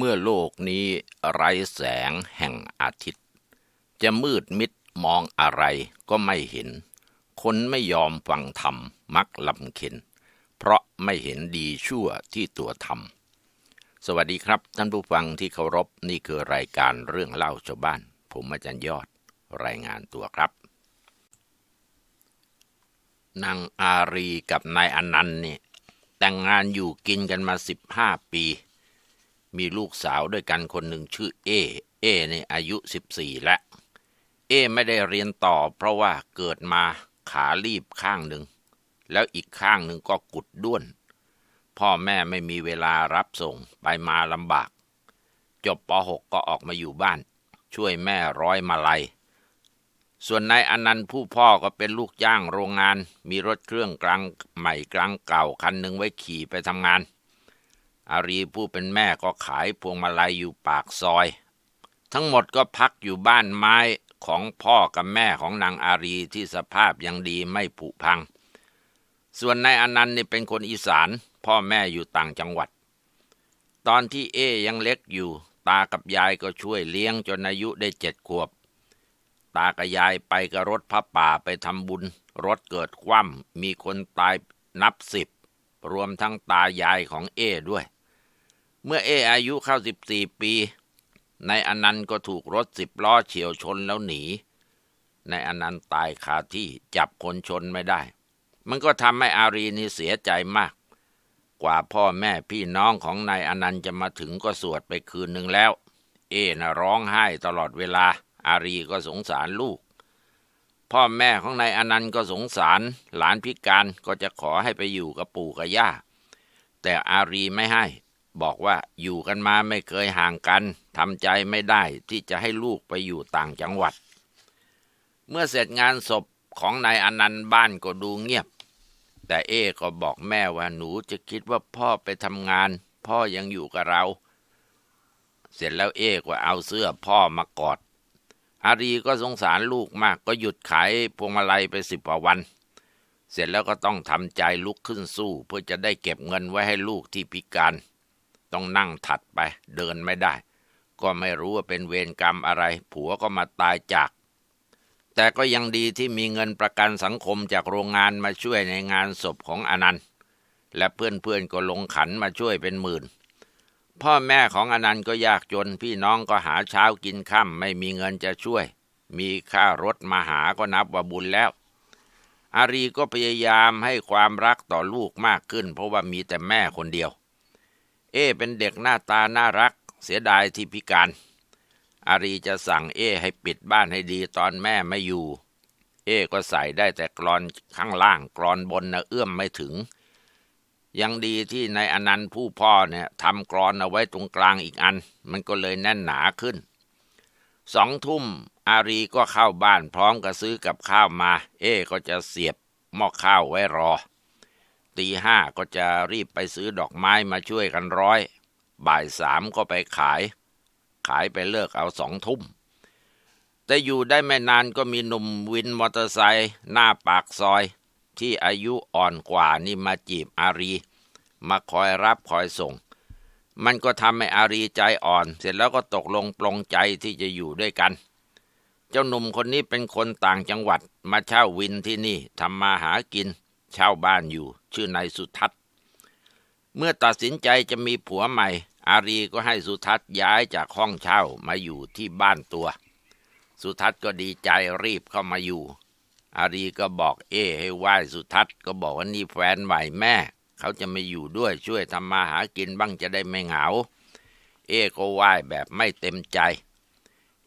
เมื่อโลกนี้ไร้แสงแห่งอาทิตย์ จะมืดมิดมองอะไรก็ไม่เห็น คนไม่ยอมฟังธรรมมักลำเข็น เพราะไม่เห็นดีชั่วที่ตัวทำสวัสดีครับท่านผู้ฟังที่เคารพนี่คือรายการเรื่องเล่าชาวบ้าน ผมอาจารย์ยอดรายงานตัวครับนางอารีกับนายอนันต์เนี่ยแต่งงานอยู่กินกันมาสิบห้าปี มีลูกสาวด้วยกันคนหนึ่งชื่อเอ เอในอายุสิบสี่แล้วเอไม่ได้เรียนต่อ เพราะว่าเกิดมาขาลีบข้างหนึ่ง แล้วอีกข้างหนึ่งก็กุดด้วน พ่อแม่ไม่มีเวลารับส่งไปมาลำบาก จบป .6 ก็ออกมาอยู่บ้าน ช่วยแม่ร้อยมาลัย ส่วนนายอนันต์ผู้พ่อก็เป็นลูกจ้างโรงงาน มีรถเครื่องกลางใหม่กลางเก่าคันหนึ่งไว้ขี่ไปทำงาน อารีผู้เป็นแม่ก็ขายพวงมาลัยอยู่ปากซอย ทั้งหมดก็พักอยู่บ้านไม้ของพ่อกับแม่ของนางอารีที่สภาพยังดีไม่ผุพัง ส่วนนายอนันต์นี่เป็นคนอีสาน พ่อแม่อยู่ต่างจังหวัด ตอนที่เอยังเล็กอยู่ ตากับยายก็ช่วยเลี้ยงจนอายุได้เจ็ดขวบ ตากับยายไปกับรถพระป่าไปทำบุญ รถเกิดคว่ำมีคนตายนับสิบ รวมทั้งตายายของเอด้วย เมื่อเออายุเข้าสิบสี่ปีนายอนันต์ก็ถูกรถสิบล้อเฉียวชนแล้วหนีนายอนันต์ตายคาที่จับคนชนไม่ได้ มันก็ทำให้อารีนี่เสียใจมาก กว่าพ่อแม่พี่น้องของนายอนันต์จะมาถึงก็สวดไปคืนหนึ่งแล้ว เอนะร้องไห้ตลอดเวลา อารีก็สงสารลูก พ่อแม่ของนายอนันต์ก็สงสาร หลานพิการก็จะขอให้ไปอยู่กับปู่กับย่า แต่อารีไม่ให้ บอกว่าอยู่กันมาไม่เคยห่างกันทำใจไม่ได้ที่จะให้ลูกไปอยู่ต่างจังหวัด เมื่อเสร็จงานศพของนายอนันต์บ้านก็ดูเงียบ แต่เอก็บอกแม่ว่าหนูจะคิดว่าพ่อไปทำงาน พ่อยังอยู่กับเรา เสร็จแล้วเอก็เอาเสื้อพ่อมากอด อารีก็สงสารลูกมากก็หยุดขายพวงมาลัยไปสิบกว่าวันเสร็จแล้วก็ต้องทำใจลุกขึ้นสู้ เพื่อจะได้เก็บเงินไว้ให้ลูกที่พิการ ต้องนั่งถัดไป เดินไม่ได้ ก็ไม่รู้ว่าเป็นเวรกรรมอะไร ผัวก็มาตายจาก แต่ก็ยังดีที่มีเงินประกันสังคมจากโรงงานมาช่วยในงานศพของอนันต์ และเพื่อนๆก็ลงขันมาช่วยเป็นหมื่น พ่อแม่ของอนันต์ก็ยากจน พี่น้องก็หาเช้ากินค่ำไม่มีเงินจะช่วย มีค่ารถมาหาก็นับว่าบุญแล้วอารีก็พยายามให้ความรักต่อลูกมากขึ้น เพราะว่ามีแต่แม่คนเดียว เอเป็นเด็กหน้าตาน่ารัก เสียดายที่พิการ อารีจะสั่งเอให้ปิดบ้านให้ดีตอนแม่ไม่อยู่ เอก็ใส่ได้แต่กรอนข้างล่างกรอนบนนะเอื้อมไม่ถึง ยังดีที่ในอนันต์ผู้พ่อเนี่ยทำกรอนเอาไว้ตรงกลางอีกอัน มันก็เลยแน่นหนาขึ้นสองทุ่มอารีก็เข้าบ้านพร้อมกับซื้อกับข้าวมา เอก็จะเสียบหม้อข้าวไว้รอ ตีห้าก็จะรีบไปซื้อดอกไม้มาช่วยกันร้อย บ่ายสามก็ไปขาย ขายไปเลิกเอาสองทุ่ม แต่อยู่ได้ไม่นานก็มีหนุ่มวินมอเตอร์ไซค์หน้าปากซอย ที่อายุอ่อนกว่านี่มาจีบอารี มาคอยรับคอยส่ง มันก็ทำให้อารีใจอ่อน เสร็จแล้วก็ตกลงปลงใจที่จะอยู่ด้วยกันเจ้าหนุ่มคนนี้เป็นคนต่างจังหวัดมาเช่าวินที่นี่ทำมาหากิน เช่าบ้านอยู่ ชื่อนายสุทัศน์ เมื่อตัดสินใจจะมีผัวใหม่ อารีก็ให้สุทัศน์ย้ายจากห้องเช่ามาอยู่ที่บ้านตัว สุทัศน์ก็ดีใจรีบเข้ามาอยู่ อารีก็บอกเอให้ไหว้สุทัศน์ก็บอกว่านี่แฟนใหม่แม่ เขาจะมาอยู่ด้วยช่วยทำมาหากินบ้างจะได้ไม่เหงา เอก็ไหว้แบบไม่เต็มใจ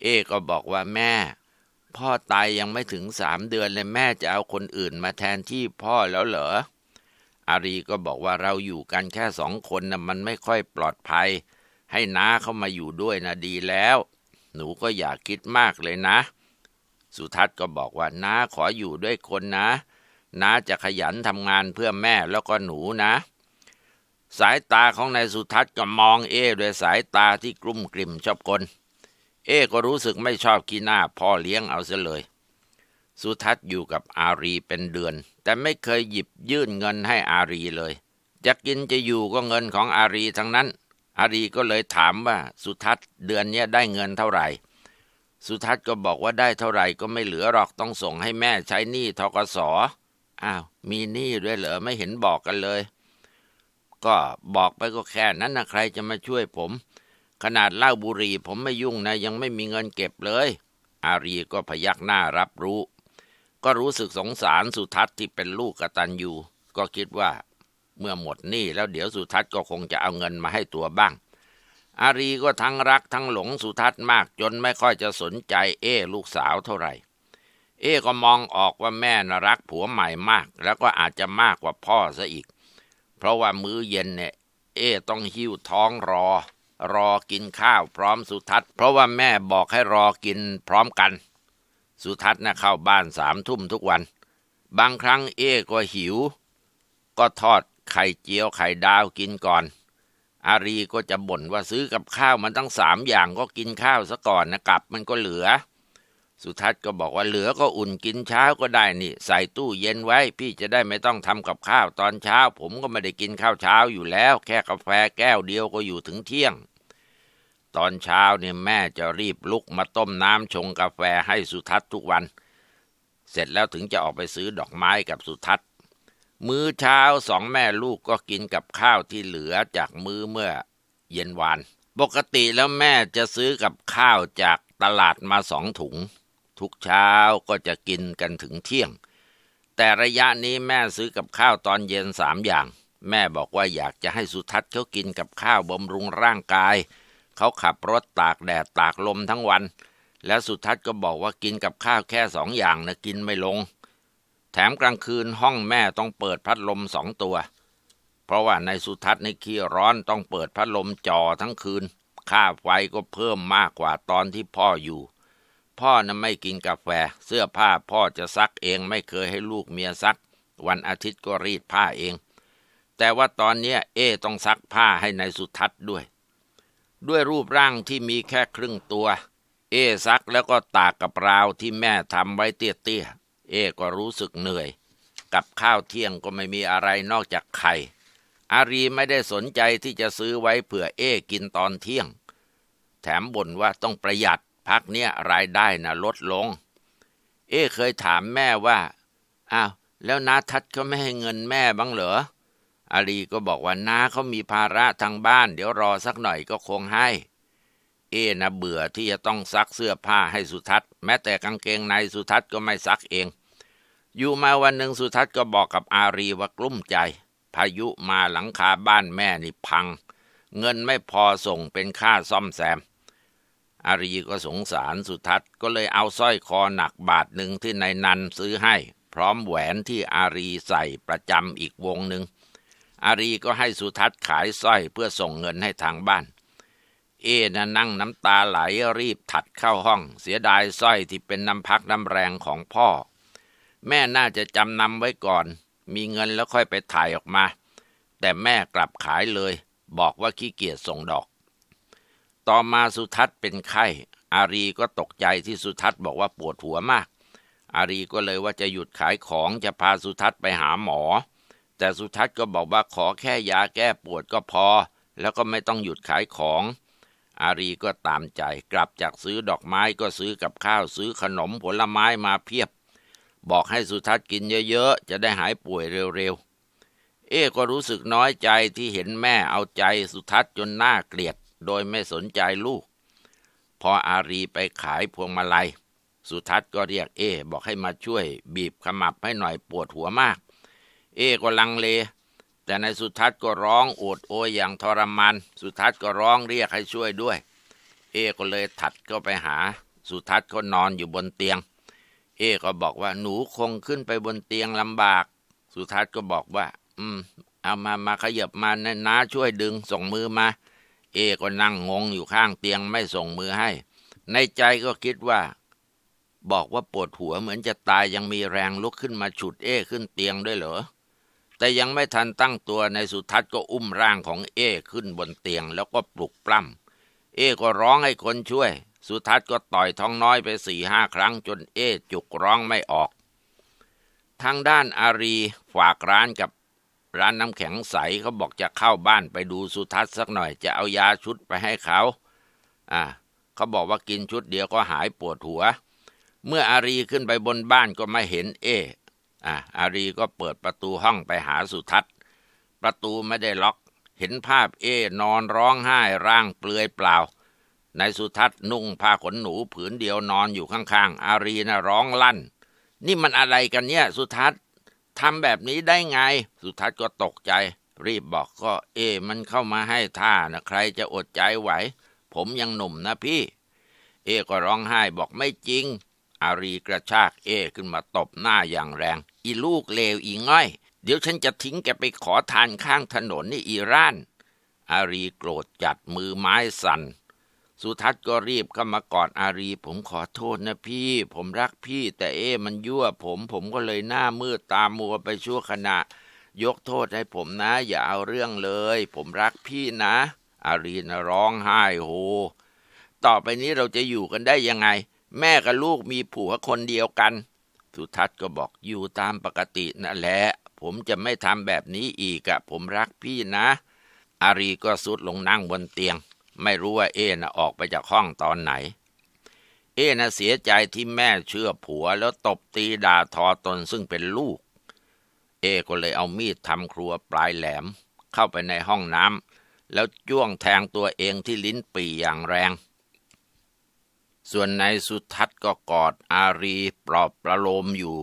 เอก็บอกว่าแม่ พ่อตายยังไม่ถึงสามเดือนเลยแม่จะเอาคนอื่นมาแทนที่พ่อแล้วเหรอ อารีก็บอกว่าเราอยู่กันแค่สองคนนะมันไม่ค่อยปลอดภัย ให้น้าเข้ามาอยู่ด้วยนะดีแล้ว หนูก็อย่าคิดมากเลยนะ สุทัศน์ก็บอกว่าน้าขออยู่ด้วยคนนะ น้าจะขยันทำงานเพื่อแม่แล้วก็หนูนะ สายตาของนายสุทัศน์ก็มองเอด้วยสายตาที่กลุ่มกลิ่มชอบกล เอก็รู้สึกไม่ชอบกีหน้าพ่อเลี้ยงเอาเสียเลย สุทัศน์อยู่กับอารีเป็นเดือน แต่ไม่เคยหยิบยื่นเงินให้อารีเลย จะกินจะอยู่ก็เงินของอารีทั้งนั้น อารีก็เลยถามว่าสุทัศน์เดือนนี้ได้เงินเท่าไหร่ สุทัศน์ก็บอกว่าได้เท่าไหร่ก็ไม่เหลือหรอกต้องส่งให้แม่ใช้หนี้ทกสอ้าวมีหนี้ด้วยเหรอไม่เห็นบอกกันเลย ก็บอกไปก็แค่นั้นนะใครจะมาช่วยผม ขนาดเล้าบุหรี่ผมไม่ยุ่งนะยังไม่มีเงินเก็บเลย อารีก็พยักหน้ารับรู้ ก็รู้สึกสงสารสุทัศน์ที่เป็นลูกกตัญญูก็คิดว่าเมื่อหมดหนี้แล้วเดี๋ยวสุทัศน์ก็คงจะเอาเงินมาให้ตัวบ้าง อารีก็ทั้งรักทั้งหลงสุทัศน์มากจนไม่ค่อยจะสนใจเอ้ลูกสาวเท่าไหร่ เอ้ก็มองออกว่าแม่น่ะรักผัวใหม่มาก แล้วก็อาจจะมากกว่าพ่อซะอีก เพราะว่ามื้อเย็นเนี่ย เอ้ต้องหิ้วท้องรอ รอกินข้าวพร้อมสุทัศน์เพราะว่าแม่บอกให้รอกินพร้อมกัน สุทัศน์นะเข้าบ้านสามทุ่มทุกวัน บางครั้งเอ้ก็หิว ก็ทอดไข่เจียวไข่ดาวกินก่อน อารีก็จะบ่นว่าซื้อกับข้าวมันตั้งสามอย่างก็กินข้าวซะก่อนนะกลับมันก็เหลือ สุทัศน์ก็บอกว่าเหลือก็อุ่นกินเช้าก็ได้นี่ ใส่ตู้เย็นไว้พี่จะได้ไม่ต้องทำกับข้าวตอนเช้า ผมก็ไม่ได้กินข้าวเช้าอยู่แล้ว แค่กาแฟแก้วเดียวก็อยู่ถึงเที่ยง ตอนเช้าเนี่ยแม่จะรีบลุกมาต้มน้ำชงกาแฟให้สุทัศน์ทุกวัน เสร็จแล้วถึงจะออกไปซื้อดอกไม้กับสุทัศน์ มื้อเช้าสองแม่ลูกก็กินกับข้าวที่เหลือจากมื้อเมื่อเย็นวาน ปกติแล้วแม่จะซื้อกับข้าวจากตลาดมาสองถุง ทุกเช้าก็จะกินกันถึงเที่ยง แต่ระยะนี้แม่ซื้อกับข้าวตอนเย็นสามอย่าง แม่บอกว่าอยากจะให้สุทัศน์เขากินกับข้าวบำรุงร่างกาย เขาขับรถตากแดดตากลมทั้งวัน แล้วสุทัศน์ก็บอกว่ากินกับข้าวแค่สองอย่างนะกินไม่ลง แถมกลางคืนห้องแม่ต้องเปิดพัดลมสองตัว เพราะว่าในสุทัศน์ในขี้ร้อนต้องเปิดพัดลมจ่อทั้งคืน ค่าไฟก็เพิ่มมากกว่าตอนที่พ่ออยู่ พ่อนะไม่กินกาแฟ เสื้อผ้าพ่อจะซักเองไม่เคยให้ลูกเมียซัก วันอาทิตย์ก็รีดผ้าเองแต่ว่าตอนนี้เอต้องซักผ้าให้ในสุทัศน์ด้วย ด้วยรูปร่างที่มีแค่ครึ่งตัว เอซักแล้วก็ตากกับราวที่แม่ทำไว้เตี้ยๆ เอก็รู้สึกเหนื่อย กับข้าวเที่ยงก็ไม่มีอะไรนอกจากไข่ อารีไม่ได้สนใจที่จะซื้อไว้เผื่อเอกินตอนเที่ยง แถมบ่นว่าต้องประหยัดพักเนี้ยรายได้นะลดลง เอเคยถามแม่ว่า อ้าว แล้วนาทัศน์เขาไม่ให้เงินแม่บ้างเหรอ อารีก็บอกว่าน้าเขามีภาระทางบ้าน เดี๋ยวรอสักหน่อยก็คงให้ เอนะเบื่อที่จะต้องซักเสื้อผ้าให้สุทัศน์แม้แต่กางเกงในสุทัศน์ก็ไม่ซักเอง อยู่มาวันหนึ่งสุทัศน์ก็บอกกับอารีว่ากลุ้มใจ พายุมาหลังคาบ้านแม่นี่พัง เงินไม่พอส่งเป็นค่าซ่อมแซม อารีก็สงสารสุทัศน์ก็เลยเอาสร้อยคอหนักบาทหนึ่งที่นายนันซื้อให้ พร้อมแหวนที่อารีใส่ประจำอีกวงหนึ่ง อารีก็ให้สุทัศน์ขายสร้อยเพื่อส่งเงินให้ทางบ้าน เอนะนั่งน้ำตาไหลรีบถัดเข้าห้อง เสียดายสร้อยที่เป็นน้ำพักน้ำแรงของพ่อ แม่น่าจะจำนำไว้ก่อน มีเงินแล้วค่อยไปถ่ายออกมา แต่แม่กลับขายเลย บอกว่าขี้เกียจส่งดอก ต่อมาสุทัศน์เป็นไข้ อารีก็ตกใจที่สุทัศน์บอกว่าปวดหัวมาก อารีก็เลยว่าจะหยุดขายของจะพาสุทัศน์ไปหาหมอ แต่สุทัศน์ก็บอกว่าขอแค่ยาแก้ปวดก็พอ แล้วก็ไม่ต้องหยุดขายของ อารีก็ตามใจกลับจากซื้อดอกไม้ก็ซื้อกับข้าวซื้อขนมผลไม้มาเพียบ บอกให้สุทัศน์กินเยอะๆ จะได้หายป่วยเร็วๆ เอ๊ก็รู้สึกน้อยใจที่เห็นแม่เอาใจสุทัศน์จนหน่าเกลียด โดยไม่สนใจลูก พออารีไปขายพวงมาลัย สุทัศน์ก็เรียกเอบอกให้มาช่วย บีบขมับให้หน่อยปวดหัวมาก เอก็ลังเล แต่ในสุทัศน์ก็ร้องโอดโอยอย่างทรมานสุทัศน์ก็ร้องเรียกให้ช่วยด้วย เอก็เลยถัดเข้าไปหา สุทัศน์เขานอนอยู่บนเตียง เอก็บอกว่าหนูคงขึ้นไปบนเตียงลำบาก สุทัศน์ก็บอกว่า อืม เอามามาขยับมานะน้าช่วยดึงส่งมือมา เอก็นั่งงงอยู่ข้างเตียงไม่ส่งมือให้ ในใจก็คิดว่าบอกว่าปวดหัวเหมือนจะตายยังมีแรงลุกขึ้นมาฉุดเอขึ้นเตียงด้วยเหรอ แต่ยังไม่ทันตั้งตัวในสุทัศน์ก็อุ้มร่างของเอขึ้นบนเตียงแล้วก็ปลุกปล้ำเอก็ร้องให้คนช่วย สุทัศน์ก็ต่อยท้องน้อยไปสี่ห้าครั้งจนเอจุกร้องไม่ออก ทางด้านอารีฝากร้านกับร้านน้ำแข็งใสเขาบอกจะเข้าบ้านไปดูสุทัศน์สักหน่อย จะเอายาชุดไปให้เขา อ่าเขาบอกว่ากินชุดเดียวก็หายปวดหัว เมื่ออารีขึ้นไปบนบ้านก็ไม่เห็นเอ อ่าอารีก็เปิดประตูห้องไปหาสุทัศน์ ประตูไม่ได้ล็อก เห็นภาพเอนอนร้องไห้ร่างเปลือยเปล่าในสุทัศน์นุ่งผ้าขนหนูผืนเดียวนอนอยู่ข้างๆ อารีนะร้องลั่น นี่มันอะไรกันเนี่ย สุทัศน์ทำแบบนี้ได้ไง สุทัศน์ก็ตกใจ รีบบอกก็เอ มันเข้ามาให้ท่านะใครจะอดใจไหว ผมยังหนุ่มนะพี่ เอก็ร้องไห้บอกไม่จริง อารีกระชากเอขึ้นมาตบหน้าอย่างแรง อีลูกเลวอีง่อย เดี๋ยวฉันจะทิ้งแกไปขอทานข้างถนนนี่อีร่าน อารีโกรธจัดมือไม้สั่น สุทัศน์ก็รีบเข้ามากอดอารีผมขอโทษนะพี่ ผมรักพี่ แต่เอ๊ะมันยั่วผม ผมก็เลยหน้ามืดตามัวไปชั่วขณะ ยกโทษให้ผมนะ อย่าเอาเรื่องเลย ผมรักพี่นะ อารีนะร้องไห้โฮต่อไปนี้เราจะอยู่กันได้ยังไง แม่กับลูกมีผัวคนเดียวกัน สุทัศน์ก็บอกอยู่ตามปกตินั่นแหละ ผมจะไม่ทำแบบนี้อีกอะผมรักพี่นะ อารีก็สุดลงนั่งบนเตียง ไม่รู้ว่าเอ็นะออกไปจากห้องตอนไหน เอ็นะเสียใจที่แม่เชื่อผัวแล้วตบตีด่าทอตนซึ่งเป็นลูก เอก็เลยเอามีดทำครัวปลายแหลม เข้าไปในห้องน้ำแล้วจ้วงแทงตัวเองที่ลิ้นปี่อย่างแรง ส่วนนายสุทัศน์ก็กอดอารีปลอบประโลมอยู่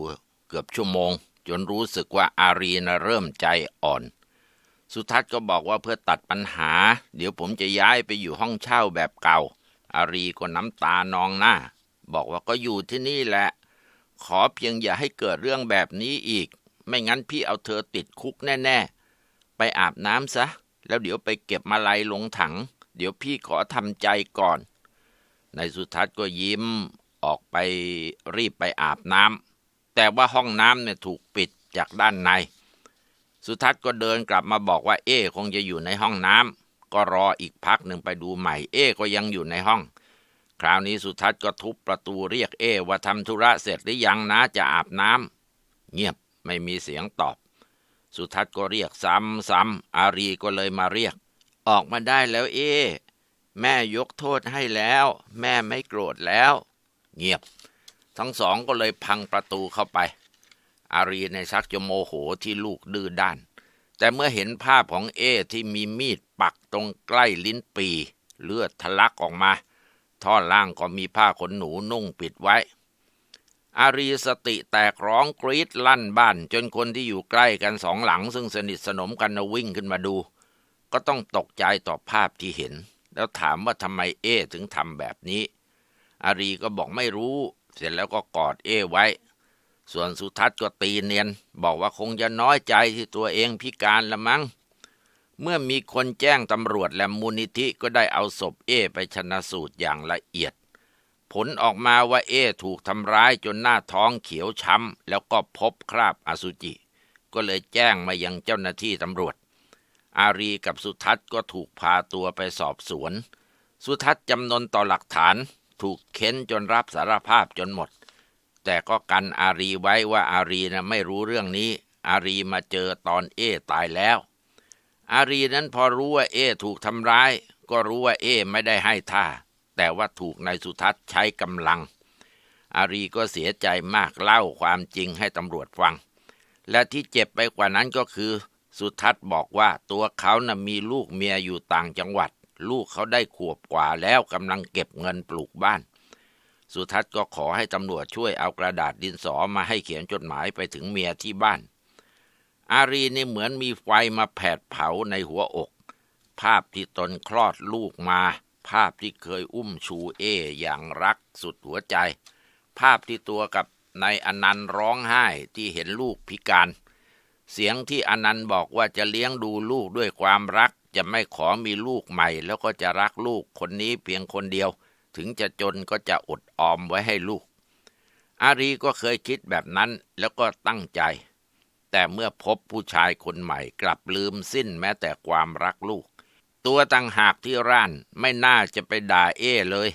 เกือบชั่วโมง จนรู้สึกว่าอารีนะเริ่มใจอ่อน สุทัศน์ก็บอกว่าเพื่อตัดปัญหา เดี๋ยวผมจะย้ายไปอยู่ห้องเช่าแบบเก่า อารีก็น้ำตานองหน้า บอกว่าก็อยู่ที่นี่แหละ ขอเพียงอย่าให้เกิดเรื่องแบบนี้อีก ไม่งั้นพี่เอาเธอติดคุกแน่ๆ ไปอาบน้ำซะ แล้วเดี๋ยวไปเก็บมาลัยลงถัง เดี๋ยวพี่ขอทำใจก่อน นายสุทัศน์ก็ยิ้มออกไปรีบไปอาบน้ำแต่ว่าห้องน้ำเนี่ยถูกปิดจากด้านใน สุทัศน์ก็เดินกลับมาบอกว่าเอ๊คงจะอยู่ในห้องน้ำก็รออีกพักหนึ่งไปดูใหม่ เอ๊ก็ยังอยู่ในห้อง คราวนี้สุทัศน์ก็ทุบประตูเรียกเอ๊ว่าทำธุระเสร็จหรือยังนะจะอาบน้ำเงียบไม่มีเสียงตอบ สุทัศน์ก็เรียกซ้ำๆอารีก็เลยมาเรียก ออกมาได้แล้วเอ๊ แม่ยกโทษให้แล้ว แม่ไม่โกรธแล้ว เงียบ ทั้งสองก็เลยพังประตูเข้าไป อารีในชักจะโมโหที่ลูกดื้อด้าน แต่เมื่อเห็นภาพของเอที่มีมีดปักตรงใกล้ลิ้นปี เลือดทะลักออกมา ท่อนล่างก็มีผ้าขนหนูนุ่งปิดไว้ อารีสติแตกร้องกรีดลั่นบ้าน จนคนที่อยู่ใกล้กันสองหลัง ซึ่งสนิทสนมกันวิ่งขึ้นมาดู ก็ต้องตกใจต่อภาพที่เห็น แล้วถามว่าทำไมเอถึงทำแบบนี้ อารีก็บอกไม่รู้ เสร็จแล้วก็กอดเอไว้ ส่วนสุทัศน์ก็ตีเนียน บอกว่าคงจะน้อยใจที่ตัวเองพิการละมั้ง เมื่อมีคนแจ้งตำรวจและมูลนิธิก็ได้เอาศพเอไปชนะสูตรอย่างละเอียด ผลออกมาว่าเอถูกทำร้ายจนหน้าท้องเขียวช้ำแล้วก็พบคราบอสุจิ ก็เลยแจ้งมายังเจ้าหน้าที่ตำรวจ อารีกับสุทัศน์ก็ถูกพาตัวไปสอบสวน สุทัศน์จำนนต่อหลักฐานถูกเค้นจนรับสารภาพจนหมด แต่ก็กันอารีไว้ว่าอารีนะไม่รู้เรื่องนี้ อารีมาเจอตอนเอตายแล้ว อารีนั้นพอรู้ว่าเอถูกทำร้าย ก็รู้ว่าเอไม่ได้ให้ท่า แต่ว่าถูกนายสุทัศน์ใช้กำลัง อารีก็เสียใจมากเล่าความจริงให้ตำรวจฟัง และที่เจ็บไปกว่านั้นก็คือ สุทัศน์บอกว่าตัวเขานะ่ะมีลูกเมียอยู่ต่างจังหวัด ลูกเขาได้ขวบกว่าแล้วกำลังเก็บเงินปลูกบ้าน สุทัศน์ก็ขอให้ตำรวจช่วยเอากระดาษดินสอมาให้เขียนจดหมายไปถึงเมียที่บ้าน อารีนี่เหมือนมีไฟมาแผดเผาในหัวอก ภาพที่ตนคลอดลูกมา ภาพที่เคยอุ้มชูเออย่างรักสุดหัวใจ ภาพที่ตัวกับนายอนันต์ร้องไห้ที่เห็นลูกพิการ เสียงที่อนันต์บอกว่าจะเลี้ยงดูลูกด้วยความรัก จะไม่ขอมีลูกใหม่ แล้วก็จะรักลูกคนนี้เพียงคนเดียว ถึงจะจนก็จะอดออมไว้ให้ลูก อารีก็เคยคิดแบบนั้นแล้วก็ตั้งใจ แต่เมื่อพบผู้ชายคนใหม่กลับลืมสิ้นแม้แต่ความรักลูก ตัวตังหากที่ร่านไม่น่าจะไปด่าเอ้เลย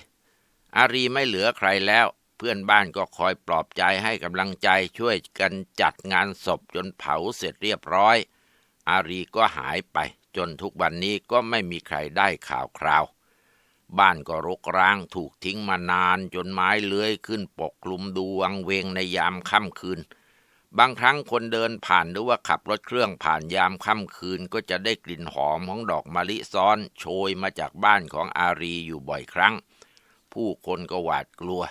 อารีไม่เหลือใครแล้ว เพื่อนบ้านก็คอยปลอบใจให้กำลังใจช่วยกันจัดงานศพจนเผาเสร็จเรียบร้อย อารีก็หายไป จนทุกวันนี้ก็ไม่มีใครได้ข่าวคราว บ้านก็รกร้างถูกทิ้งมานานจนไม้เลื้อยขึ้นปกคลุมดูวังเวงในยามค่ำคืน บางครั้งคนเดินผ่านหรือว่าขับรถเครื่องผ่านยามค่ำคืนก็จะได้กลิ่นหอมของดอกมะลิซ้อนโชยมาจากบ้านของอารีอยู่บ่อยครั้ง ผู้คนก็หวาดกลัว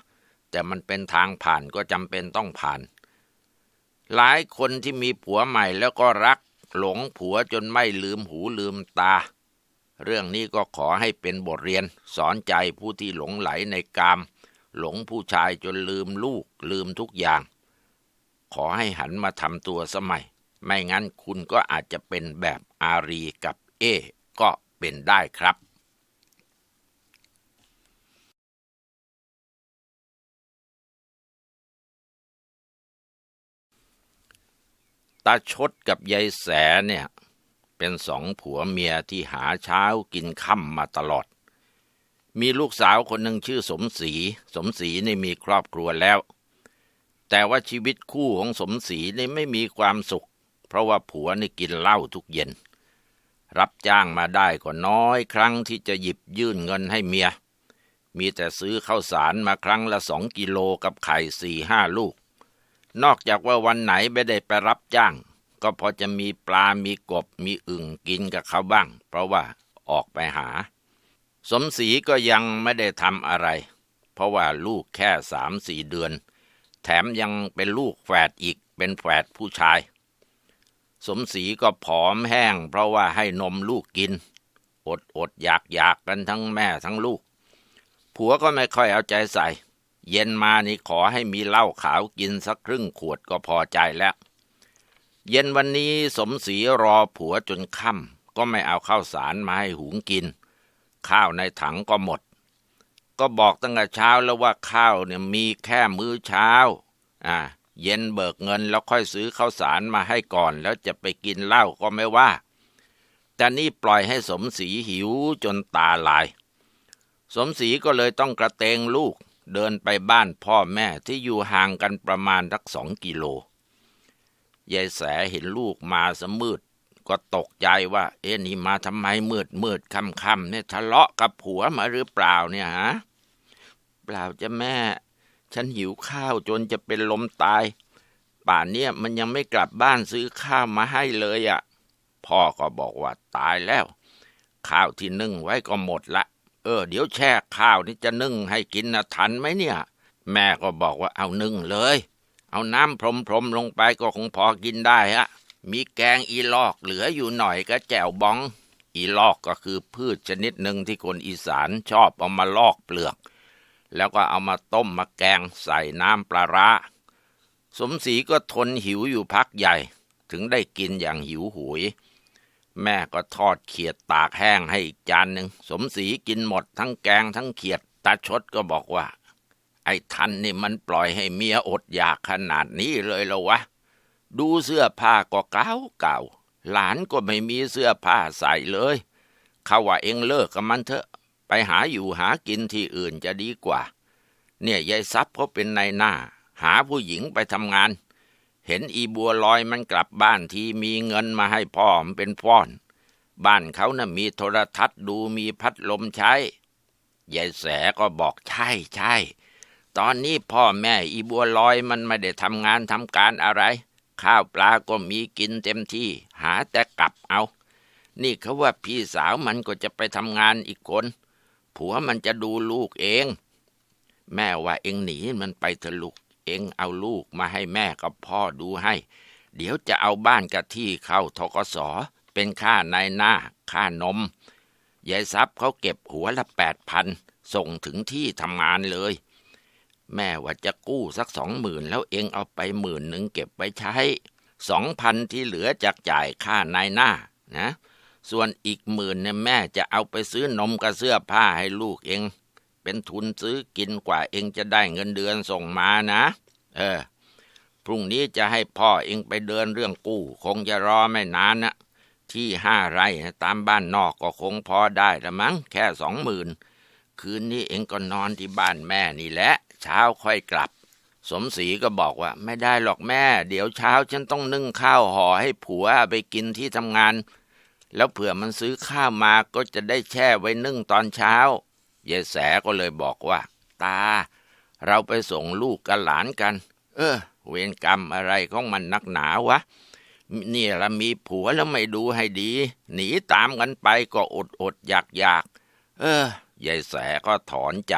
แต่มันเป็นทางผ่านก็จำเป็นต้องผ่าน หลายคนที่มีผัวใหม่แล้วก็รักหลงผัวจนไม่ลืมหูลืมตา เรื่องนี้ก็ขอให้เป็นบทเรียน สอนใจผู้ที่หลงไหลในกาม หลงผู้ชายจนลืมลูกลืมทุกอย่าง ขอให้หันมาทำตัวสมัย ไม่งั้นคุณก็อาจจะเป็นแบบอารีกับเอ ก็เป็นได้ครับ ตาชดกับยายแสเนี่ย เป็นสองผัวเมียที่หาเช้ากินค่ำมาตลอด มีลูกสาวคนหนึ่งชื่อสมศรีสมศรีนี่มีครอบครัวแล้ว แต่ว่าชีวิตคู่ของสมศรีนี่ไม่มีความสุข เพราะว่าผัวนี่กินเหล้าทุกเย็น รับจ้างมาได้ก็น้อยครั้งที่จะหยิบยื่นเงินให้เมีย มีแต่ซื้อข้าวสารมาครั้งละสองกิโลกับไข่สี่ห้าลูก นอกจากว่าวันไหนไม่ได้ไปรับจ้าง ก็พอจะมีปลา มีกบ มีอึ่งกินกับเขาบ้าง เพราะว่าออกไปหา สมศรีก็ยังไม่ได้ทำอะไร เพราะว่าลูกแค่สามสี่เดือน แถมยังเป็นลูกแฝดอีก เป็นแฝดผู้ชาย สมศรีก็ผอมแห้ง เพราะว่าให้นมลูกกิน อดอดอยากอยากกันทั้งแม่ทั้งลูก ผัวก็ไม่ค่อยเอาใจใส่ เย็นมานี่ขอให้มีเหล้าขาวกินสักครึ่งขวดก็พอใจแล้ว เย็นวันนี้สมศรีรอผัวจนค่ำก็ไม่เอาข้าวสารมาให้หุงกิน ข้าวในถังก็หมด ก็บอกตั้งแต่เช้าแล้วว่าข้าวเนี่ยมีแค่มื้อเช้า อ่า เย็นเบิกเงินแล้วค่อยซื้อข้าวสารมาให้ก่อน แล้วจะไปกินเหล้าก็ไม่ว่า แต่นี่ปล่อยให้สมศรีหิวจนตาลาย สมศรีก็เลยต้องกระเตงลูก เดินไปบ้านพ่อแม่ที่อยู่ห่างกันประมาณสักสองกิโล ยายแสเห็นลูกมาสมืด ก็ตกใจว่า เอ๊ะนี่มาทำไมมืดมืดค่ำค่ำเนี่ยทะเลาะกับผัวมาหรือเปล่าเนี่ยฮะ เปล่าจะแม่ ฉันหิวข้าวจนจะเป็นลมตาย ป่านเนี่ยมันยังไม่กลับบ้านซื้อข้าวมาให้เลยอะ่ะ พ่อก็บอกว่าตายแล้ว ข้าวที่นึ่งไว้ก็หมดละ เออ เดี๋ยวแช่ข้าวนี่จะนึ่งให้กินนะทันไหมเนี่ย แม่ก็บอกว่าเอานึ่งเลย เอาน้ำพรมๆลงไปก็คงพอกินได้ฮะ มีแกงอีลอกเหลืออยู่หน่อยก็แจ่วบอง อีลอกก็คือพืชชนิดหนึ่งที่คนอีสานชอบเอามาลอกเปลือก แล้วก็เอามาต้มมาแกงใส่น้ำปลาร้าสมศรีก็ทนหิวอยู่พักใหญ่ ถึงได้กินอย่างหิวโหวย แม่ก็ทอดเขียดตากแห้งให้อีกจานหนึ่งสมศรีกินหมดทั้งแกงทั้งเขียดตาชดก็บอกว่า ไอ้ทันนี่มันปล่อยให้เมียอดอยากขนาดนี้เลยเหรอวะ ดูเสื้อผ้าก็เก่าเก่า หลานก็ไม่มีเสื้อผ้าใส่เลยเขาว่าเองเลิกกับมันเถอะ ไปหาอยู่หากินที่อื่นจะดีกว่า เนี่ยยายซับเขาเป็นนายหน้า หาผู้หญิงไปทำงาน เห็นอีบัวลอยมันกลับบ้านทีมีเงินมาให้พ่อมเป็นฟ้อน บ้านเขานะ่ะมีโทรทัศน์ดูมีพัดลมใช้ยายแสก็บอกใช่ใช่ตอนนี้พ่อแม่อีบัวลอยมันไม่ได้ทำงานทำการอะไร ข้าวปลาก็มีกินเต็มที่ หาแต่กลับเอา นี่เขาว่าพี่สาวมันก็จะไปทำงานอีกคน ผัวมันจะดูลูกเอง แม่ว่าเองหนีมันไปเถอะลูก เองเอาลูกมาให้แม่กับพ่อดูให้ เดี๋ยวจะเอาบ้านกับที่เข้าทกสเป็นค่านายหน้า ค่านม ยายทรัพย์เขาเก็บหัวละแปดพันส่งถึงที่ทำงานเลย แม่ว่าจะกู้สักสองหมื่นแล้วเองเอาไปหมื่นหนึ่งเก็บไว้ใช้สองพันที่เหลือจากจ่ายค่านายหน้านะ ส่วนอีกหมื่นเนี่ยแม่จะเอาไปซื้อนมกับเสื้อผ้าให้ลูกเอง เป็นทุนซื้อกินกว่าเองจะได้เงินเดือนส่งมานะ เออ พรุ่งนี้จะให้พ่อเองไปเดินเรื่องกู้ คงจะรอไม่นานนะที่ห้าไร่ตามบ้านนอกก็คงพอได้ละมั้งแค่สองหมื่นคืนนี้เองก็นอนที่บ้านแม่นี่แหละ เช้าค่อยกลับ สมศรีก็บอกว่า ไม่ได้หรอกแม่ เดี๋ยวเช้าฉันต้องนึ่งข้าวห่อให้ผัวไปกินที่ทำงาน แล้วเผื่อมันซื้อข้าวมาก็จะได้แช่ไว้นึ่งตอนเช้า ยายแสก็เลยบอกว่า ตา เราไปส่งลูกกับหลานกัน เออ เวรกรรมอะไรของมันนักหนาวะเนี่ยละมีผัวแล้วไม่ดูให้ดี หนีตามกันไปก็อดอดอยากอยากเออยายแสก็ถอนใจ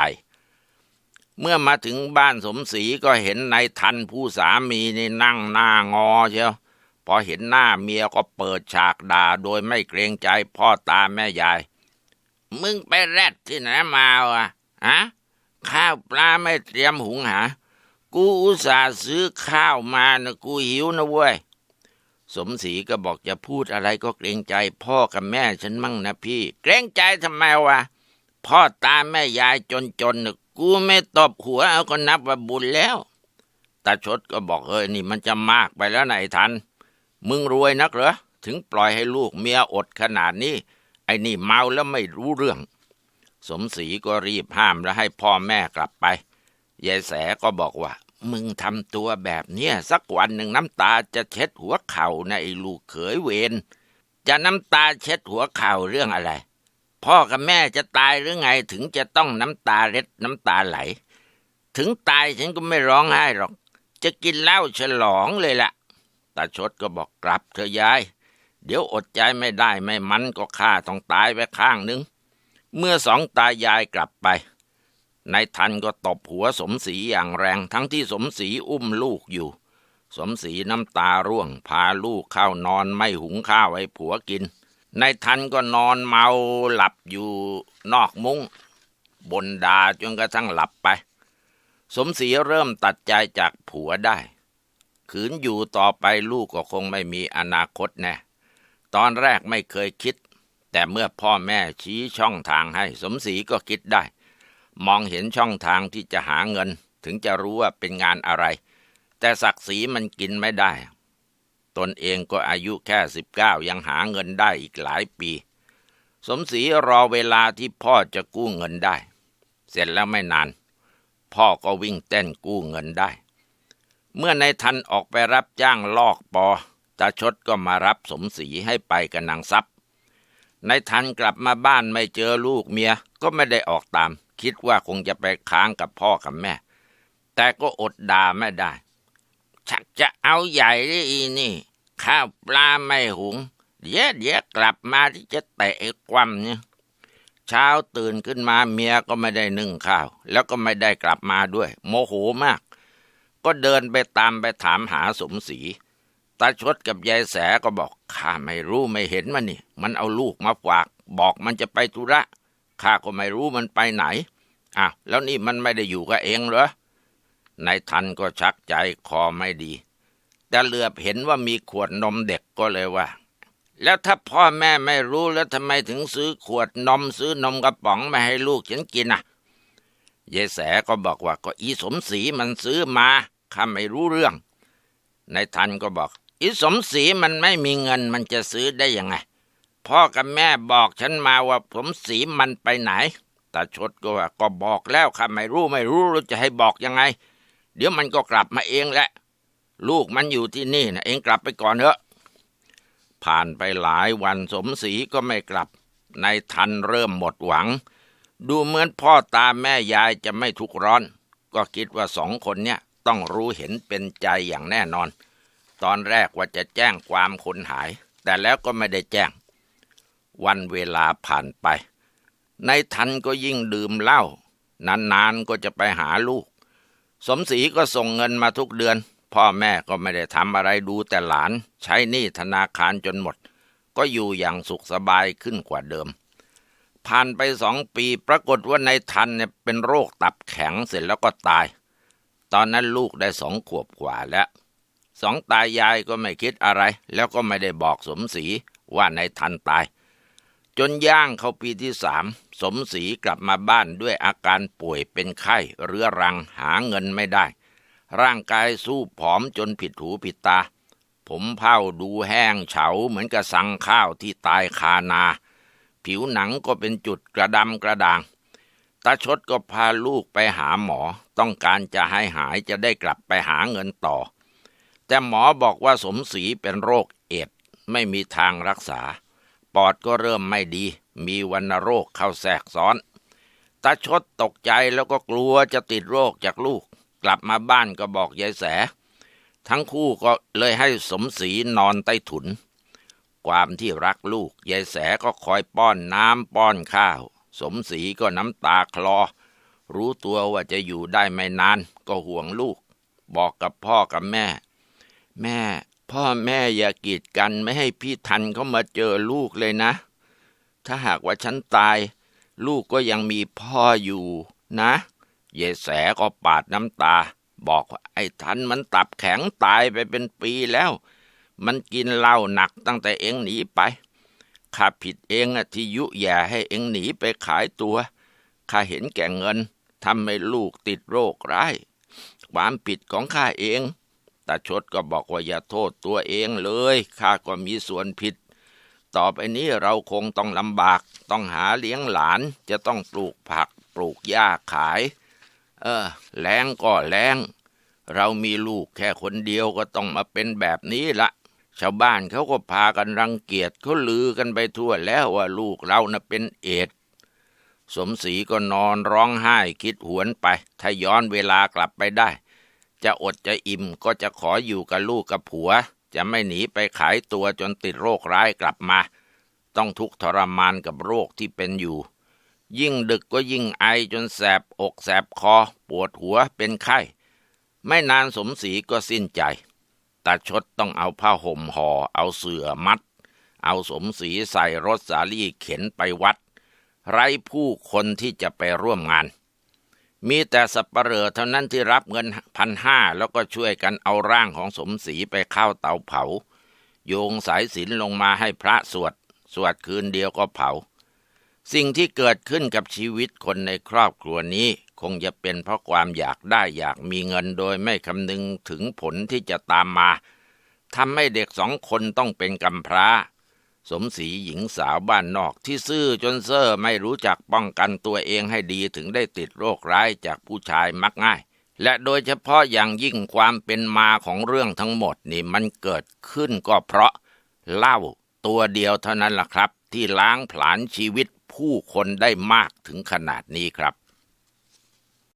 เมื่อมาถึงบ้านสมศรีก็เห็นนายทันผู้สามีนี่นั่งหน้างอเชียวพอเห็นหน้าเมียก็เปิดฉากด่าโดยไม่เกรงใจพ่อตาแม่ยาย มึงไปแรดที่ไหนมาวะฮะข้าวปลาไม่เตรียมหุงหา กูอุตส่าห์ซื้อข้าวมานะกูหิวนะเว้ย สมศรีก็บอกจะพูดอะไรก็เกรงใจ พ่อกับแม่ฉันมั่งนะพี่ เกรงใจทำไมวะ พ่อตาแม่ยายจนๆนะกูไม่ตบหัวเอาก็นับว่าบุญแล้วตาชดก็บอกเอ้ยนี่มันจะมากไปแล้วนายทัน มึงรวยนักเหรอ ถึงปล่อยให้ลูกเมียอดขนาดนี้ ไอ้นี่เมาแล้วไม่รู้เรื่อง สมศรีก็รีบห้ามแล้วให้พ่อแม่กลับไปยายแสก็บอกว่า มึงทำตัวแบบเนี้ยสักวันหนึ่งน้ำตาจะเช็ดหัวเข่าในะไอ้ลูกเขยเวรจะน้ำตาเช็ดหัวเข่าเรื่องอะไร พ่อกับแม่จะตายหรือไงถึงจะต้องน้ำตาเล็ดน้ำตาไหล ถึงตายฉันก็ไม่ร้องไห้หรอก จะกินเหล้าฉลองเลยละ่ะตาชดก็บอกกลับเธอยาย เดี๋ยวอดใจไม่ได้ไม่มันก็ฆ่าต้องตายไปข้างนึง เมื่อสองตายายกลับไปนายทันก็ตบหัวสมศรีอย่างแรงทั้งที่สมศรีอุ้มลูกอยู่ สมศรีน้ำตาร่วง พาลูกเข้านอนไม่หุงข้าวให้ผัวกินนายทันก็นอนเมาหลับอยู่นอกมุง้งบนดาจนกระทั่งหลับไป สมศรีเริ่มตัดใจจากผัวได้ ขืนอยู่ต่อไปลูกก็คงไม่มีอนาคตแน่ ตอนแรกไม่เคยคิด แต่เมื่อพ่อแม่ชี้ช่องทางให้ สมศรีก็คิดได้ มองเห็นช่องทางที่จะหาเงิน ถึงจะรู้ว่าเป็นงานอะไร แต่ศักดิ์ศรีมันกินไม่ได้ ตนเองก็อายุแค่สิบเก้ายังหาเงินได้อีกหลายปี สมศรีรอเวลาที่พ่อจะกู้เงินได้ เสร็จแล้วไม่นาน พ่อก็วิ่งเต้นกู้เงินได้ เมื่อในทันออกไปรับจ้างลอกปอ ตาชดก็มารับสมศรีให้ไปกับนางทรัพย์ในทันกลับมาบ้านไม่เจอลูกเมียก็ไม่ได้ออกตาม คิดว่าคงจะไปค้างกับพ่อกับแม่ แต่ก็อดด่าไม่ได้ ชักจะเอาใหญ่เลยอีนี่ ข้าวปลาไม่หุง เดี๋ยวเดี๋ยวกลับมาที่จะเตะความเนี่ยเช้าตื่นขึ้นมาเมียก็ไม่ได้นึ่งข้าว แล้วก็ไม่ได้กลับมาด้วย โมโหมาก ก็เดินไปตามไปถามหาสมศรี ตาชดกับยายแสก็บอกข้าไม่รู้ไม่เห็นมันนี่ มันเอาลูกมาฝาก บอกมันจะไปธุระข้าก็ไม่รู้มันไปไหนอ้าวแล้วนี่มันไม่ได้อยู่กับเองเหรอนายทันก็ชักใจคอไม่ดี แต่เหลือบเห็นว่ามีขวดนมเด็กก็เลยว่า แล้วถ้าพ่อแม่ไม่รู้แล้วทำไมถึงซื้อขวดนมซื้อนมกระป๋องมาให้ลูกฉันกินอะยายแสก็บอกว่าก็อีสมศรีมันซื้อมาข้าไม่รู้เรื่องนายทันก็บอก อีสมศรีมันไม่มีเงินมันจะซื้อได้ยังไง พ่อกับแม่บอกฉันมาว่าผมสีมันไปไหนตาชดก็ว่าก็บอกแล้วข้าไม่รู้ไม่รู้เราจะให้บอกยังไง เดี๋ยวมันก็กลับมาเองแหละ ลูกมันอยู่ที่นี่นะเองกลับไปก่อนเถอะ ผ่านไปหลายวันสมศรีก็ไม่กลับ ในทันเริ่มหมดหวัง ดูเหมือนพ่อตาแม่ยายจะไม่ทุกร้อน ก็คิดว่าสองคนเนี้ยต้องรู้เห็นเป็นใจอย่างแน่นอน ตอนแรกว่าจะแจ้งความคนหาย แต่แล้วก็ไม่ได้แจ้ง วันเวลาผ่านไป ในทันก็ยิ่งดื่มเหล้านานๆก็จะไปหาลูก สมศรีก็ส่งเงินมาทุกเดือน พ่อแม่ก็ไม่ได้ทำอะไรดูแต่หลาน ใช้หนี้ธนาคารจนหมด ก็อยู่อย่างสุขสบายขึ้นกว่าเดิม ผ่านไปสองปีปรากฏว่าในทันเนี่ยเป็นโรคตับแข็งเสร็จแล้วก็ตาย ตอนนั้นลูกได้สองขวบกว่าแล้ว สองตายายก็ไม่คิดอะไร แล้วก็ไม่ได้บอกสมศรีว่าในทันตาย จนย่างเข้าปีที่สามสมศรีกลับมาบ้านด้วยอาการป่วยเป็นไข้เรื้อรังหาเงินไม่ได้ ร่างกายสู้ผอมจนผิดหูผิดตา ผมเผาดูแห้งเฉาเหมือนกับสังข้าวที่ตายคานา ผิวหนังก็เป็นจุดกระดำกระด่างตาชดก็พาลูกไปหาหมอ ต้องการจะให้หายจะได้กลับไปหาเงินต่อ แต่หมอบอกว่าสมศรีเป็นโรคเอดไม่มีทางรักษา ปอดก็เริ่มไม่ดี มีวัณโรคเข้าแทรกซ้อนตาชดตกใจแล้วก็กลัวจะติดโรคจากลูก กลับมาบ้านก็บอกยายแส ทั้งคู่ก็เลยให้สมศรีนอนใต้ถุน ความที่รักลูกยายแสก็คอยป้อนน้ำป้อนข้าว สมศรีก็น้ำตาคลอ รู้ตัวว่าจะอยู่ได้ไม่นานก็ห่วงลูก บอกกับพ่อกับแม่ แม่ พ่อแม่อย่ากีดกันไม่ให้พี่ทันเขามาเจอลูกเลยนะ ถ้าหากว่าฉันตาย ลูกก็ยังมีพ่ออยู่นะเยายแสก็ปาดน้ำตา บอกว่าไอ้ทันมันตับแข็งตายไปเป็นปีแล้ว มันกินเหล้าหนักตั้งแต่เองหนีไปข้าผิดเองอะที่ยุแย่ให้เองหนีไปขายตัวข้าเห็นแก่เงินทำให้ลูกติดโรคร้ายความผิดของข้าเอง ตาชดก็บอกว่าอย่าโทษตัวเองเลยข้าก็มีส่วนผิด ต่อไปนี้เราคงต้องลำบาก ต้องหาเลี้ยงหลาน จะต้องปลูกผัก ปลูกหญ้าขาย เออแรงก็แรงเรามีลูกแค่คนเดียวก็ต้องมาเป็นแบบนี้ละชาวบ้านเขาก็พากันรังเกียจเขาลือกันไปทั่วแล้วว่าลูกเราน่ะเป็นเอดส์สมศรีก็นอนร้องไห้คิดหวนไป ถ้าย้อนเวลากลับไปได้ จะอดจะอิ่มก็จะขออยู่กับลูกกับผัว จะไม่หนีไปขายตัวจนติดโรคร้ายกลับมา ต้องทุกข์ทรมานกับโรคที่เป็นอยู่ ยิ่งดึกก็ยิ่งไอจนแสบอกแสบคอ ปวดหัวเป็นไข้ ไม่นานสมศรีก็สิ้นใจตาชดต้องเอาผ้าห่มห่อเอาเสื่อมัด เอาสมศรีใส่รถสาลี่เข็นไปวัด ไร้ผู้คนที่จะไปร่วมงาน มีแต่สับปเหร่อเท่านั้นที่รับเงินพันห้าแล้วก็ช่วยกันเอาร่างของสมศรีไปเข้าเตาเผา โยงสายสิญจนลงมาให้พระสวด สวดคืนเดียวก็เผา สิ่งที่เกิดขึ้นกับชีวิตคนในครอบครัวนี้ คงจะเป็นเพราะความอยากได้อยากมีเงินโดยไม่คำนึงถึงผลที่จะตามมาทำให้เด็กสองคนต้องเป็นกำพร้า สมศรีหญิงสาวบ้านนอกที่ซื่อจนเซ่อไม่รู้จักป้องกันตัวเองให้ดีถึงได้ติดโรคร้ายจากผู้ชายมักง่าย และโดยเฉพาะอย่างยิ่งความเป็นมาของเรื่องทั้งหมดนี่มันเกิดขึ้นก็เพราะเหล้าตัวเดียวเท่านั้นล่ะครับ ที่ล้างผลาญชีวิตผู้คนได้มากถึงขนาดนี้ครับ